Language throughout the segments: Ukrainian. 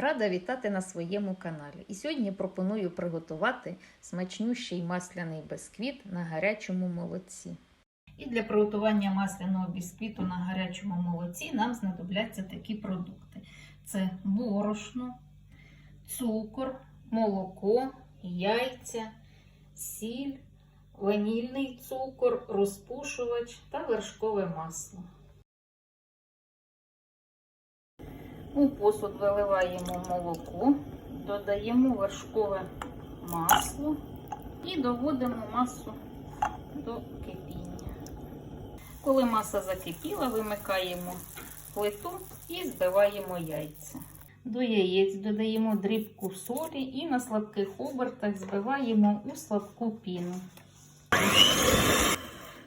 Рада вітати на своєму каналі. І сьогодні пропоную приготувати смачнющий масляний бисквіт на гарячому молоці. І для приготування масляного бісквіту на гарячому молоці нам знадобляться такі продукти: це борошно, цукор, молоко, яйця, сіль, ванільний цукор, розпушувач та вершкове масло. У посуд виливаємо молоко, додаємо вершкове масло і доводимо масу до кипіння. Коли маса закипіла, вимикаємо плиту і збиваємо яйця. До яєць додаємо дрібку солі і на слабких обертах збиваємо у слабку піну.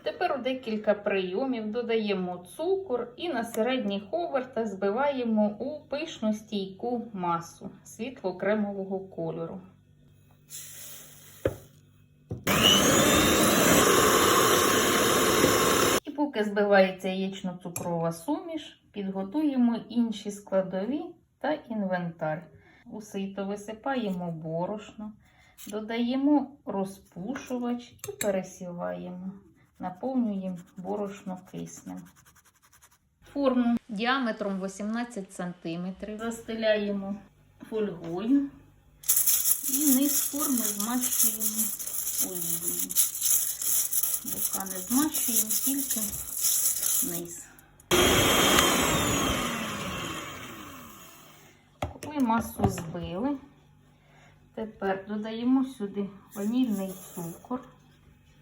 Тепер у декілька прийомів додаємо цукор і на середніх обертах збиваємо у пишну стійку масу світло-кремового кольору. І поки збивається яєчно-цукрова суміш, підготуємо інші складові та інвентар. У сито висипаємо борошно, додаємо розпушувач і пересіваємо наповнюємо борошно киснем. Форму діаметром 18 см застеляємо фольгою і низ форми змащуємо олією. Бока не змащуємо, тільки низ. Коли масу збили, тепер додаємо сюди ванільний цукор.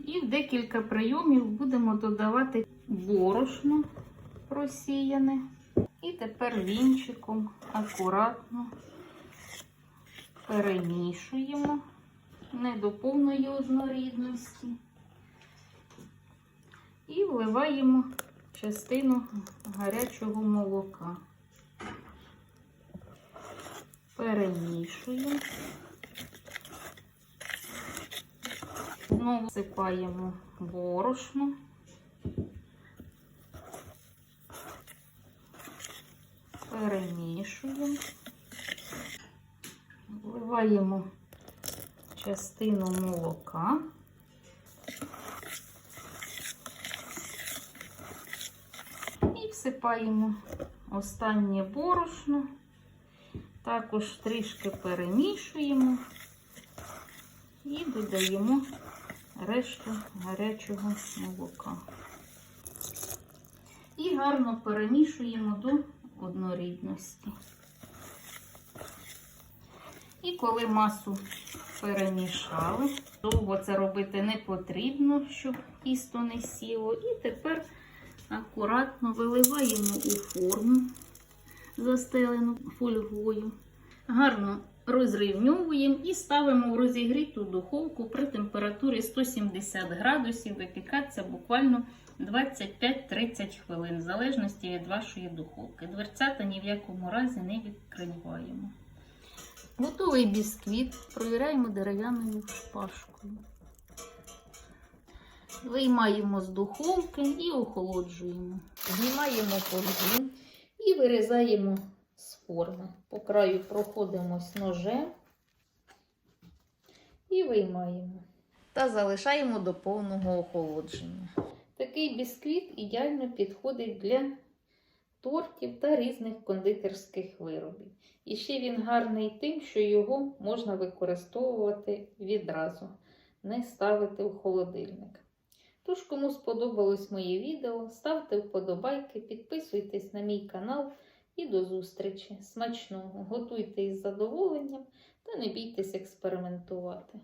І в декілька прийомів будемо додавати борошно просіяне. І тепер вінчиком акуратно перемішуємо не до повної однорідності. І вливаємо частину гарячого молока. Перемішуємо. Знову всипаємо борошно. Перемішуємо, вливаємо частину молока. І всипаємо останнє борошно, також трішки перемішуємо і додаємо решту гарячого молока. І гарно перемішуємо до однорідності. І коли масу перемішали, довго це робити не потрібно, щоб тісто не сіло. І тепер акуратно виливаємо у форму, застелену фольгою. Гарно розрівнюємо і ставимо в розігріту духовку при температурі 170 градусів, випікатися буквально 25-30 хвилин, в залежності від вашої духовки. Дверцята ні в якому разі не відкриваємо. Готовий бісквіт провіряємо дерев'яною шпажкою. Виймаємо з духовки і охолоджуємо. Знімаємо фольгу і вирізаємо з форми. По краю проходимось ножем і виймаємо. Та залишаємо до повного охолодження. Такий бісквіт ідеально підходить для тортів та різних кондитерських виробів. І ще він гарний тим, що його можна використовувати відразу, не ставити в холодильник. Тож, кому сподобалось моє відео, ставте вподобайки, підписуйтесь на мій канал і до зустрічі. Смачного! Готуйте із задоволенням та не бійтесь експериментувати.